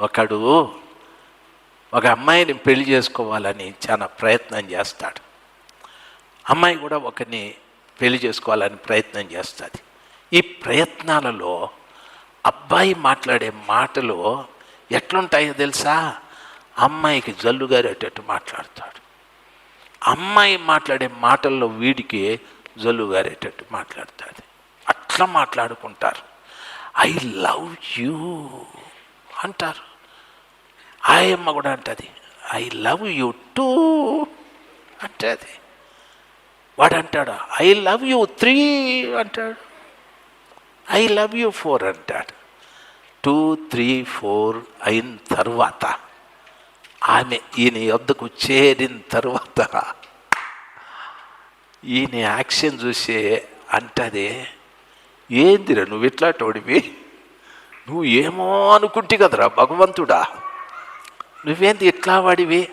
ఒకడు ఒక అమ్మాయిని పెళ్ళి చేసుకోవాలని చాలా ప్రయత్నం చేస్తాడు. అమ్మాయి కూడా ఒకరిని పెళ్ళి చేసుకోవాలని ప్రయత్నం చేస్తుంది. ఈ ప్రయత్నాలలో అబ్బాయి మాట్లాడే మాటలు ఎట్లుంటాయో తెలుసా? అమ్మాయికి జల్లుగారేటట్టు మాట్లాడతాడు. అమ్మాయి మాట్లాడే మాటల్లో వీడికి జల్లుగారేటట్టు మాట్లాడుతుంది. అట్లా మాట్లాడుకుంటారు. I love you. అంటారు. ఆయమ్మ కూడా అంటది ఐ లవ్ యూ టూ అంటది. వాడు అంటాడు ఐ లవ్ యూ త్రీ అంటాడు. ఐ లవ్ యూ ఫోర్ అంటాడు. టూ త్రీ ఫోర్ అయిన తర్వాత ఆమె ఈయన వద్దకు చేరిన తర్వాత ఈయన యాక్షన్ చూసే అంటదే ఏందిరా నువ్వు ఇట్లాంటోడివి నువ్వు ఏమో అనుకుంటే కదరా భగవంతుడా. నువ్వేంది ఎట్లా వాడివి?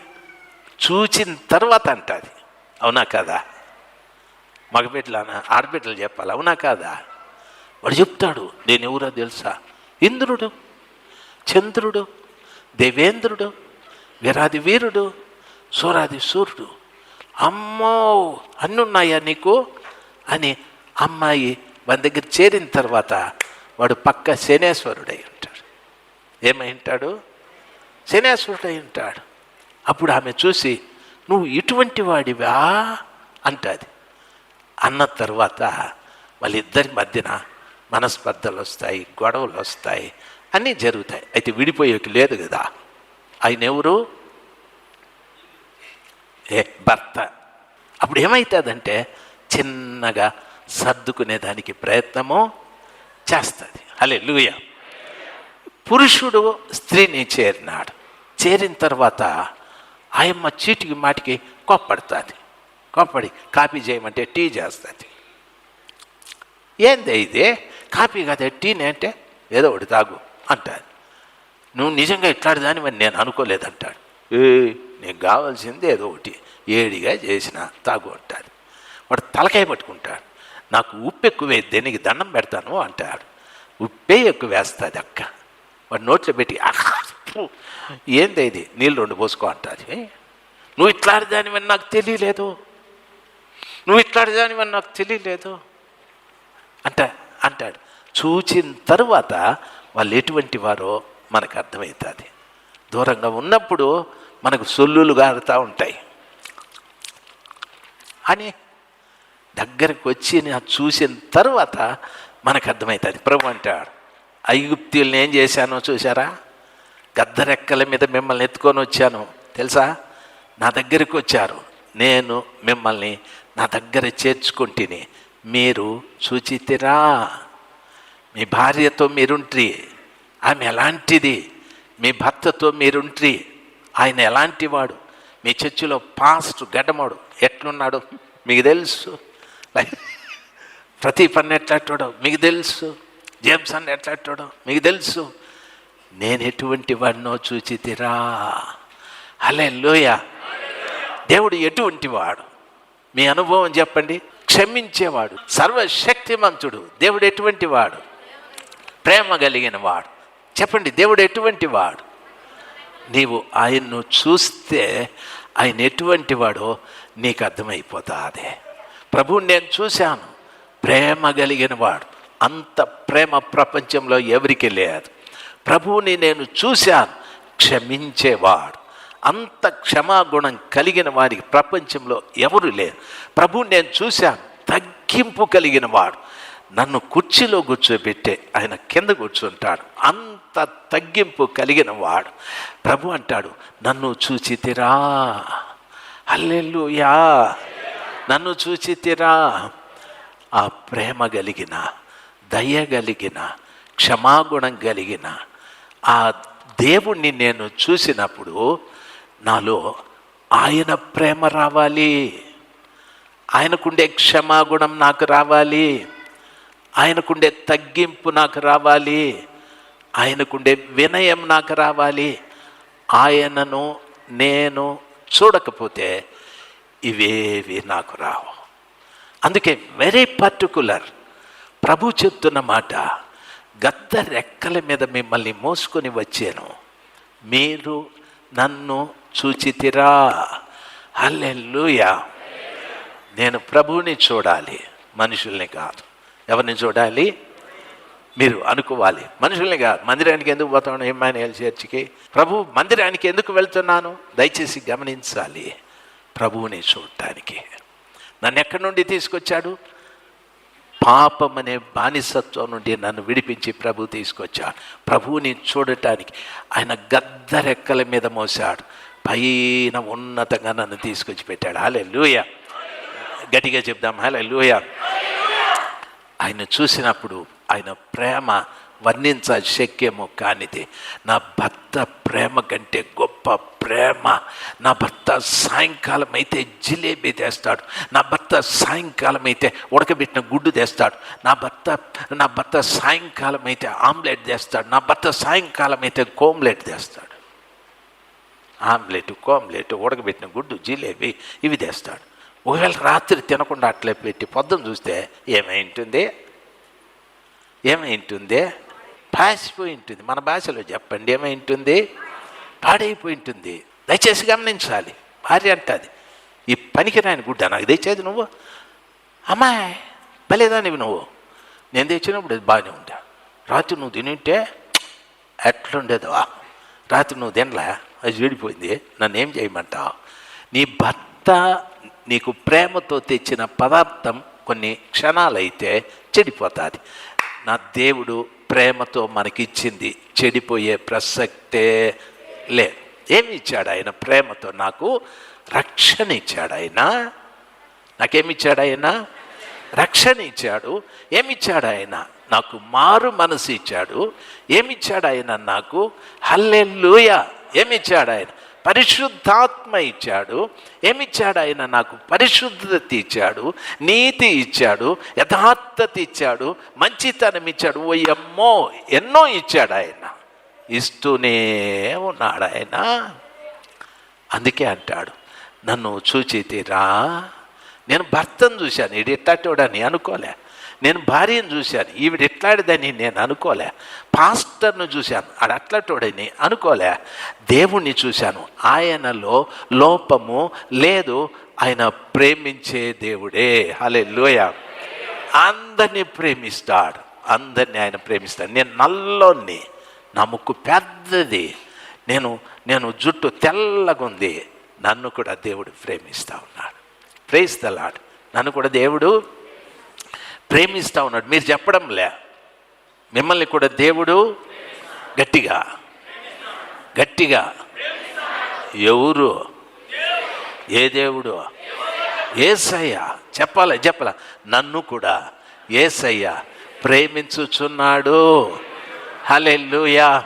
చూచిన తర్వాత అంట అది అవునా కాదా? మగబిడ్డలనా ఆడబిడ్డలు చెప్పాలి? అవునా కాదా? వాడు చెప్తాడు నేను ఎవరో తెలుసా? ఇంద్రుడు చంద్రుడు దేవేంద్రుడు వీరాది వీరుడు సూరాది సూర్యుడు. అమ్మో అన్నున్నాయా నీకు? అని అమ్మాయి మన దగ్గర చేరిన తర్వాత వాడు పక్క శనేశ్వరుడై ఉంటాడు. ఏమై ఉంటాడు శనేశ్వరుడై ఉంటాడు. అప్పుడు ఆమె చూసి నువ్వు ఇటువంటి వాడివా? అంటుంది. అన్న తర్వాత వాళ్ళిద్దరి మధ్యన మనస్పర్ధలు వస్తాయి గొడవలు వస్తాయి అన్నీ జరుగుతాయి. అయితే విడిపోయేకి లేదు కదా. ఆయన ఎవరు ఏ భర్త. అప్పుడు ఏమవుతుందంటే చిన్నగా సర్దుకునే దానికి ప్రయత్నము చేస్తుంది. అలే లూయ పురుషుడు స్త్రీని చేరినాడు. చేరిన తర్వాత ఆయమ్మ చీటికి మాటికి కోప్పడుతుంది. కోప్పడి కాపీ చేయమంటే టీ చేస్తుంది. ఏంది ఇది? కాపీ కదా టీనే అంటే ఏదో ఒకటి తాగు అంటాడు నువ్వు నిజంగా ఇట్లాంటి దానివని నేను అనుకోలేదంటాడు. ఏ నీకు కావాల్సింది ఏదో ఒకటి. ఏడిగా చేసిన తాగు అంటాడు వాడు తలకాయ పట్టుకుంటాడు. నాకు ఉప్పు ఎక్కువ దేనికి దండం పెడతాను అంటాడు. ఉప్పే ఎక్కువ వేస్తుంది అక్క. వాడు నోట్లో పెట్టి ఏంది ఇది? నీళ్ళు రెండు పోసుకో అంటారు నువ్వు ఇట్లాంటి దానివని నాకు తెలియలేదు. నువ్వు ఇట్లాంటి దానివని నాకు తెలియలేదు. అంట అంటాడు. చూచిన తర్వాత వాళ్ళు ఎటువంటి వారో మనకు అర్థమవుతుంది దూరంగా ఉన్నప్పుడు మనకు సొల్లులు గారుతూ ఉంటాయి. అని దగ్గరకు వచ్చి నేను చూసిన తర్వాత మనకు అర్థమవుతుంది ప్రభు అంటాడు ఐగుప్తుల్ని ఏం చేశానో చూసారా గద్దరెక్కల మీద మిమ్మల్ని ఎత్తుకొని వచ్చాను. తెలుసా? నా దగ్గరికి వచ్చారు. నేను మిమ్మల్ని నా దగ్గర చేర్చుకుంటుని మీరు చూచితిరా మీ భార్యతో మీరుంట్రి. ఆమె ఎలాంటిది? మీ భర్తతో మీరుంట్రి. ఆయన ఎలాంటి వాడు? మీ చర్చిలో పాస్ట్ గడ్డమాడు ఎట్లున్నాడు? మీకు తెలుసు. ప్రతి పని ఎట్లాంటాడో మీకు తెలుసు. జేమ్స్ అన్న ఎట్లాంటాడో మీకు తెలుసు. నేను ఎటువంటి వాడినో చూచితిరా. అలే లోయ దేవుడు ఎటువంటి వాడు? మీ అనుభవం చెప్పండి. క్షమించేవాడు. సర్వశక్తిమంతుడు. దేవుడు ఎటువంటి వాడు? ప్రేమ కలిగిన వాడు. చెప్పండి దేవుడు ఎటువంటి వాడు? నీవు ఆయన్ను చూస్తే ఆయన ఎటువంటి వాడో నీకు అర్థమైపోతుంది. ప్రభువుని నేను చూశాను. ప్రేమ కలిగిన వాడు. అంత ప్రేమ ప్రపంచంలో ఎవరికి లేదు. ప్రభువుని నేను చూశాను. క్షమించేవాడు. అంత క్షమాగుణం కలిగిన వారికి ప్రపంచంలో ఎవరు లేరు. ప్రభువు నేను చూశాను. తగ్గింపు కలిగిన వాడు. నన్ను కుర్చీలో కూర్చోబెట్టే ఆయన కింద కూర్చుంటాడు. అంత తగ్గింపు కలిగిన వాడు. ప్రభు అంటాడు నన్ను చూచితిరా. అల్లెల్లుయా నన్ను చూచితిరా. ఆ ప్రేమ కలిగిన దయ కలిగిన క్షమాగుణం కలిగిన ఆ దేవుణ్ణి నేను చూసినప్పుడు నాలో ఆయన ప్రేమ రావాలి. ఆయనకుండే క్షమాగుణం నాకు రావాలి. ఆయనకుండే తగ్గింపు నాకు రావాలి. ఆయనకుండే వినయం నాకు రావాలి. ఆయనను నేను చూడకపోతే ఇవేవి నాకు రావు. అందుకే వెరీ పర్టికులర్ ప్రభు చెప్తున్న మాట గద్ద రెక్కల మీద మిమ్మల్ని మోసుకొని వచ్చాను. మీరు నన్ను చూచితిరా. హల్లెలూయా నేను ప్రభువుని చూడాలి మనుషుల్ని కాదు. ఎవరిని చూడాలి? మీరు అనుకోవాలి. మనుషుల్ని కాదు. మందిరానికి ఎందుకు పోతాను ఇమ్మానుయేల్ చర్చికి. ప్రభు మందిరానికి ఎందుకు వెళ్తున్నాను? దయచేసి గమనించాలి. ప్రభువుని చూడటానికి. నన్ను ఎక్కడి నుండి తీసుకొచ్చాడు? పాపం అనే బానిసత్వం నుండి నన్ను విడిపించి ప్రభు తీసుకొచ్చాడు. ప్రభువుని చూడటానికి ఆయన గద్దరెక్కల మీద మోసాడు పైన ఉన్నతంగా నన్ను తీసుకొచ్చి పెట్టాడు. హాలే లూయ గట్టిగా చెప్దాం. హాలే లూయ ఆయన చూసినప్పుడు ఆయన ప్రేమ వర్ణించ శక్యము కానిది. నా భర్త ప్రేమ కంటే గొప్ప ప్రేమ. నా భర్త సాయంకాలం అయితే జిలేబీ తెస్తాడు. నా భర్త సాయంకాలం అయితే ఉడకబెట్టిన గుడ్డు తెస్తాడు. నా భర్త నా భర్త సాయంకాలం అయితే ఆమ్లెట్ తెస్తాడు. నా భర్త సాయంకాలం అయితే కోమ్లెట్ తెస్తాడు. ఆమ్లెట్ కోమ్లెట్ ఉడకబెట్టిన గుడ్డు జిలేబీ ఇవి తెస్తాడు. ఒకవేళ రాత్రి తినకుండా అట్లే పెట్టి పొద్దున చూస్తే ఏమై ఉంటుంది? ఏమై ఉంటుంది? పాసిపోయి ఉంటుంది. మన భాషలో చెప్పండి ఏమై ఉంటుంది? పాడైపోయి ఉంటుంది. దయచేసి గమనించాలి. భార్య అంటుంది ఈ పనికిరాని గుడ్డ నాకు తెచ్చేది నువ్వు? అమ్మాయి భలేదానివి నువ్వు. నేను తెచ్చినప్పుడు అది బాగానే ఉందా? రాత్రి నువ్వు తినింటే ఎట్లుండేదో. రాత్రి నువ్వు తినలే? అది చెడిపోయింది నన్ను ఏం చేయమంటావు? నీ భర్త నీకు ప్రేమతో తెచ్చిన పదార్థం కొన్ని క్షణాలైతే చెడిపోతుంది. నా దేవుడు ప్రేమతో మనకిచ్చింది చెడిపోయే ప్రసక్తే లేదు. ఏమి ఇచ్చాడు ఆయన ప్రేమతో? నాకు రక్షణ ఇచ్చాడు ఆయన. నాకేమిచ్చాడు ఆయన? రక్షణ ఇచ్చాడు ఏమిచ్చాడు ఆయన? నాకు మారు మనసు ఇచ్చాడు. ఏమిచ్చాడు ఆయన నాకు? హల్లెలూయ! ఏమిచ్చాడు ఆయన? పరిశుద్ధాత్మ ఇచ్చాడు. ఏమిచ్చాడు ఆయన నాకు? పరిశుద్ధత ఇచ్చాడు. నీతి ఇచ్చాడు. యథార్థత ఇచ్చాడు. మంచితనం ఇచ్చాడు. ఓ ఎమ్మో ఎన్నో ఇచ్చాడు ఆయన. ఇస్తూనే ఉన్నాడు ఆయన అందుకే అంటాడు నన్ను చూచితిరా నేను భర్తను చూశాను ఈడు ఎట్లాంటివాడని అనుకోలే. నేను భార్యను చూశాను ఈవిడ ఎట్లాడిదని నేను అనుకోలే. పాస్టర్ను చూశాను ఆడు అట్లాంటివాడని అనుకోలే. దేవుణ్ణి చూశాను ఆయనలో లోపము లేదు ఆయన ప్రేమించే దేవుడే. హలే లోయ అందరినీ ప్రేమిస్తాడు అందరినీ ఆయన ప్రేమిస్తాడు. నేను నల్లోని నా ముక్కు పెద్దది. నేను నేను జుట్టు తెల్లగుంది నన్ను కూడా దేవుడు ప్రేమిస్తూ ఉన్నాడు. ప్రేస్తలాడు నన్ను కూడా దేవుడు ప్రేమిస్తూ ఉన్నాడు. మీరు చెప్పడం లే మిమ్మల్ని కూడా దేవుడు గట్టిగా గట్టిగా ఎవరు? ఏ దేవుడు? ఏసయ్య. చెప్పాలి చెప్పాల. నన్ను కూడా ఏసయ్య ప్రేమించుచున్నాడు. Hallelujah.